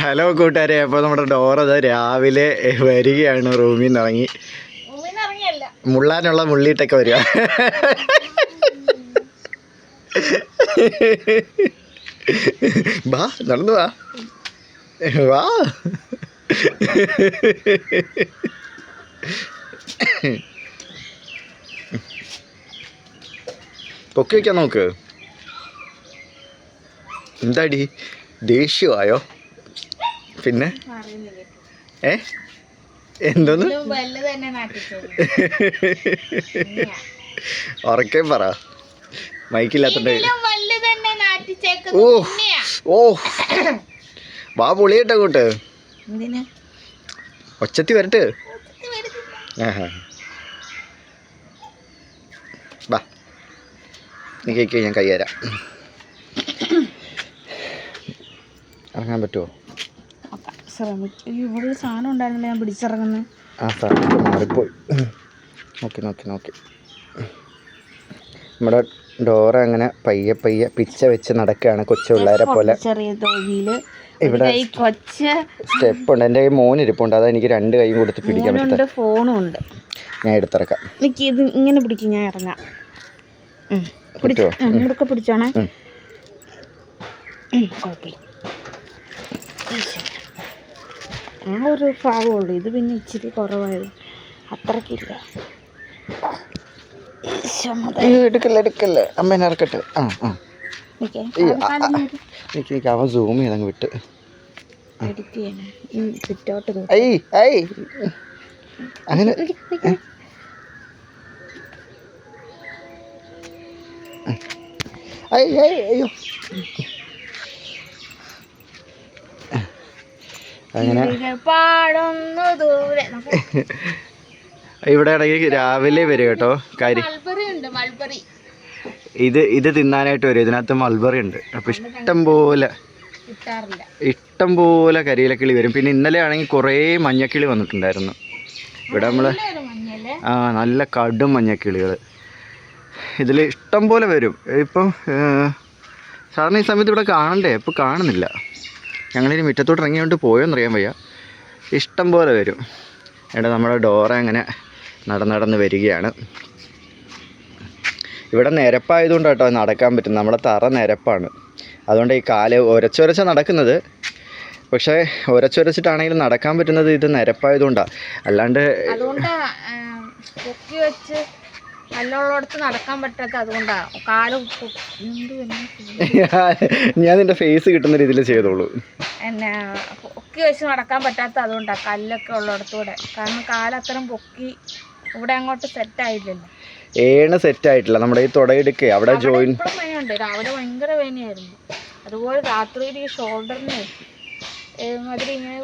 Hello കൂട്ടുകാരെ അപ്പോൾ നമ്മുടെ ഡോറത് രാവിലെ വരികയാണ് റൂമിൽ നിന്ന് ഇറങ്ങി മുള്ളാനുള്ള മുള്ളിട്ടൊക്കെ വരിക. വാ നടന്നു വാ. വാ. പൊക്കി വയ്ക്കാൻ നോക്ക്. എന്താടി ദേഷ്യമായോ? പിന്നെ? ഏ? എന്തോന്ന്? ഉറക്കേം പറ. മൈക്കില്ലാത്തോണ്ട് ഓ. ഓ. വാ പൊളിയട്ടെ കൂട്ട്. ഒച്ചത്തി വരട്ട്. ആഹാ. വാ. നീ കേക്ക് ഞാൻ കൈ തരാം. ഇറങ്ങാൻ പറ്റുമോ. ശ്രമിക്ക അയ്യോ, ഇവിടെ സാധനം ഉണ്ടായിരുന്നില്ല? ഞാൻ പിടിച്ചിറങ്ങുന്നത് ആ സാധനം മാറിപ്പോയി. നോക്കി നോക്കി നോക്കി. നമ്മുടെ ഡോർ അങ്ങനെ പയ്യെ പയ്യെ പിച്ച വെച്ച് നടക്കുകയാണ് കൊച്ചു പിള്ളേരെ പോലെ. ചെറിയ തോതിയിൽ. ഇവിടെ സ്റ്റെപ്പ് ഉണ്ട് എന്റെ കൈ മോനിരിപ്പുണ്ട് അത് എനിക്ക് രണ്ട് കൈയും കൊടുത്ത് പിടിക്കാൻ പറ്റും ഫോണും ഉണ്ട് ഞാൻ എടുത്തിറക്കാം. എനിക്ക് ഇത് ഇങ്ങനെ പിടിക്കും ഞാൻ ഇറങ്ങാം. പിടിച്ചോ പിടിച്ചോണേ. കുഴപ്പമില്ല. ആ ഒരു ഭാഗമുള്ളൂ ഇത് പിന്നെ ഇച്ചിരി കുറവായത് അത്രക്കില്ല. എടുക്കല്ലേ എടുക്കല്ലേ? അമ്മേനെ ഇറക്കട്ടെ. ആ ആ. നിക്കേ. അവൻ സൂം ചെയ്തങ്ങ് വിട്ട്. അങ്ങനെ അയ്യോ. അങ്ങനെ പാടുന്നു ദൂരെ. ഇവിടെ ഇടയ്ക്ക് രാവിലെ വരും കേട്ടോ. കാര്യം ഇത് ഇത് തിന്നാനായിട്ട് വരും. ഇതിനകത്ത് മൾബറി ഉണ്ട്. അപ്പൊ ഇഷ്ടം പോലെ ഇഷ്ടം പോലെ കരിയിലക്കിളി വരും. പിന്നെ ഇന്നലെ ആണെങ്കിൽ കുറേ മഞ്ഞക്കിളി വന്നിട്ടുണ്ടായിരുന്നു. ഇവിടെ നമ്മൾ മഞ്ഞല്ലേ? ആ നല്ല കടും മഞ്ഞക്കിളികൾ ഇതിൽ ഇഷ്ടം പോലെ വരും. ഇപ്പം സാറിന് ഈ സമയത്ത് ഇവിടെ കാണണ്ടേ? ഇപ്പോൾ കാണുന്നില്ല. ഞങ്ങളിനി മുറ്റത്തോട്ട് ഇറങ്ങിയോണ്ട് പോയോന്നറിയാൻ വയ്യ. ഇഷ്ടം പോലെ വരും. ഇവിടെ നമ്മുടെ ഡോറ അങ്ങനെ നടന്ന് നടന്ന് വരികയാണ്. ഇവിടെ നിരപ്പായതുകൊണ്ട് കേട്ടോ നടക്കാൻ പറ്റും നമ്മുടെ തറ നിരപ്പാണ്. അതുകൊണ്ട് ഈ കാൽ ഒരച്ചൊരച്ച നടക്കുന്നത്. പക്ഷേ ഒരച്ചൊരച്ചിട്ടാണെങ്കിലും നടക്കാൻ പറ്റുന്നത് ഇത് നിരപ്പായതുകൊണ്ടാണ് അല്ലാണ്ട് വെച്ച് നല്ലോളടത്ത് നടക്കാൻ പറ്റാത്ത അതുകൊണ്ടാ. കാൽ ഞാൻ നിന്റെ ഫേസ് കിട്ടുന്ന രീതിയിൽ ചെയ്തോളൂ. എന്നാ പൊക്കി വെച്ച് നടക്കാൻ പറ്റാത്ത അതുകൊണ്ടാ കല്ലൊക്കെ ഉള്ളിടത്തൂടെ. കാരണം കാലത്തരം പൊക്കി ഇവിടെ അങ്ങോട്ട് സെറ്റ് ആയില്ലല്ലോ. ഏണ് സെറ്റ് ആയിട്ടില്ല. നമ്മുടെ ഈ തുടയിടുക്ക് അവിടെ ജോയിൻ വേനുണ്ട് രാവിലെ ഭയങ്കര വേനയായിരുന്നു അതുപോലെ രാത്രിയിൽ ഈ ഷോൾഡറിന് മാതിരി ഇങ്ങനെ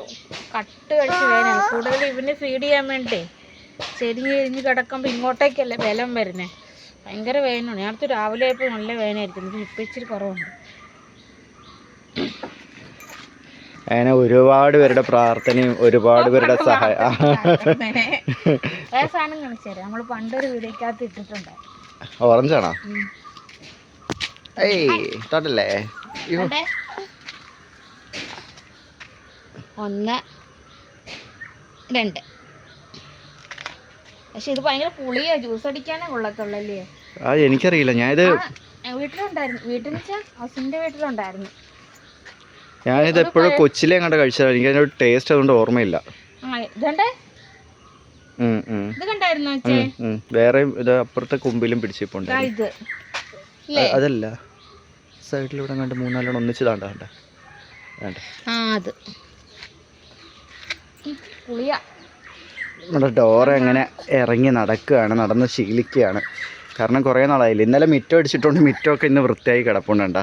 കട്ട് കഴിച്ച് വേനാണ് കൂടുതൽ ഇവന് ഫീഡ് ചെയ്യാൻ വേണ്ടി? ചെരിഞ്ഞ് ചെരിഞ്ഞ് കിടക്കുമ്പോൾ ഇങ്ങോട്ടേക്കല്ലേ ബലം വരുന്നത് ഭയങ്കര വേദനയാണ്. നേരത്തെ രാവിലെ ആയപ്പോൾ നല്ല വേനായിരിക്കും എനിക്ക് ഇപ്പം ഇച്ചിരി കുറവുണ്ട്. അങ്ങനെ ഒരുപാട് പേരുടെ പ്രാർത്ഥനയും ഒരുപാട് പേരുടെ സഹായം. സാധനം കാണിച്ചു തരാം. നമ്മൾ പണ്ടൊരു വീടേക്കകത്ത് ഇട്ടിട്ടുണ്ട് ഓറഞ്ചാണോ? ഏയ് തൊട്ടല്ലേ? ഒന്ന് രണ്ട്. പക്ഷെ ഇത് ഭയങ്കര പുളിയാ. ജ്യൂസ് അടിക്കാനേ കൊള്ളത്തുള്ളല്ലേ? ആ എനിക്കറിയില്ല. ഞാനിത് ഇത് വീട്ടിലുണ്ടായിരുന്നു. വീട്ടിൽ ഹൗസിന്റെ വീട്ടിലുണ്ടായിരുന്നു. ഞാനിത് എപ്പോഴും കൊച്ചിലെ കണ്ട കഴിച്ചതാണ് എനിക്ക് അതിന്റെ ടേസ്റ്റ് അതുകൊണ്ട് ഓർമ്മയില്ല. വേറെ ഇത് അപ്പുറത്തെ കൊമ്പിലും പിടിച്ചിപ്പുണ്ട് അതല്ല. സൈഡിലൂടെ കണ്ട് മൂന്നാലെണ്ണം ഒന്നിച്ച് താണ്ട കണ്ട അത്. പുളിയാ. നമ്മുടെ ഡോറ അങ്ങനെ ഇറങ്ങി നടക്കുകയാണ് നടന്ന് ശീലിക്കുകയാണ്. കാരണം കുറേ നാളായില്ല? ഇന്നലെ മിറ്റം അടിച്ചിട്ടുണ്ട് മിറ്റമൊക്കെ ഇന്ന് വൃത്തിയായി കിടപ്പുണ്ടണ്ട?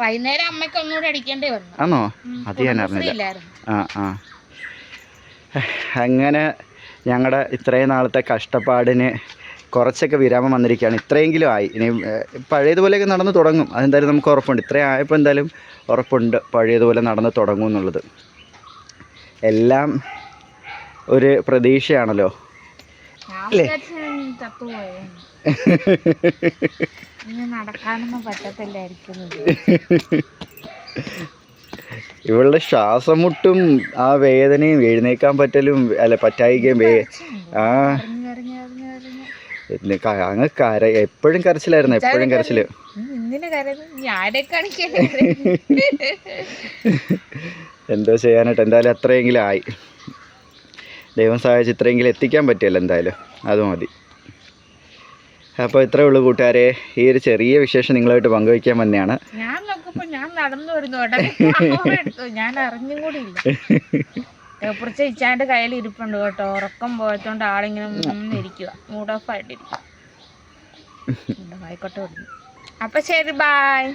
വൈകുന്നേരം അമ്മയ്ക്ക് ഒന്നുകൂടെ അടിക്കേണ്ടി വന്നു. ആണോ അത് ഞാൻ അറിഞ്ഞില്ല. ആ ആ. അങ്ങനെ ഞങ്ങളുടെ ഇത്രയും നാളത്തെ കഷ്ടപ്പാടിന് കുറച്ചൊക്കെ വിരാമം വന്നിരിക്കുകയാണ്. ഇത്രയെങ്കിലും ആയി. ഇനി പഴയതുപോലെയൊക്കെ നടന്ന് തുടങ്ങും. അതെന്തായാലും നമുക്ക് ഉറപ്പുണ്ട്. ഇത്രയും ആയപ്പോൾ എന്തായാലും ഉറപ്പുണ്ട് പഴയതുപോലെ നടന്ന് തുടങ്ങും എന്നുള്ളത്. എല്ലാം ഒരു പ്രതീക്ഷയാണല്ലോ. ഞാൻ വിചാരിച്ചു ഞാൻ നടക്കാനൊന്നും പറ്റത്തില്ലായിരിക്കും ഇവളുടെ ശ്വാസം മുട്ടും ആ വേദനയും എഴുന്നേക്കാൻ പറ്റലും അല്ല പറ്റായികയും വേ ആ. അങ്ങ് കര എപ്പോഴും കരച്ചിലായിരുന്നു എപ്പോഴും കരച്ചിൽ. എന്തോ ചെയ്യാനായിട്ട് എന്തായാലും അത്രയെങ്കിലും ആയി. ദൈവം സഹായിച്ച് ഇത്രയെങ്കിലും എത്തിക്കാൻ പറ്റിയല്ലോ എന്തായാലും. അത് മതി. അപ്പോൾ ഇത്രേ ഉള്ളൂ കൂട്ടുകാരെ. ഈ ഒരു ചെറിയ വിശേഷം നിങ്ങളുമായിട്ട് പങ്കുവയ്ക്കാൻ വന്നെയാണ്. ഞാൻ ഞാൻ നടന്നു വരുന്നു. ഞാൻ അറിഞ്ഞും കൂടി ഇല്ല. ഇച്ചാന്റെ കയ്യിൽ ഇരിപ്പുണ്ട് കേട്ടോ. ഉറക്കം പോയതുകൊണ്ട് ആളിങ്ങനെ നിന്ന് ഇരിക്കുക മൂഡ് ഓഫ് ആയിട്ടിരിക്കുക ആയിക്കോട്ടെ വിടുന്നു. അപ്പൊ ശരി ബായ്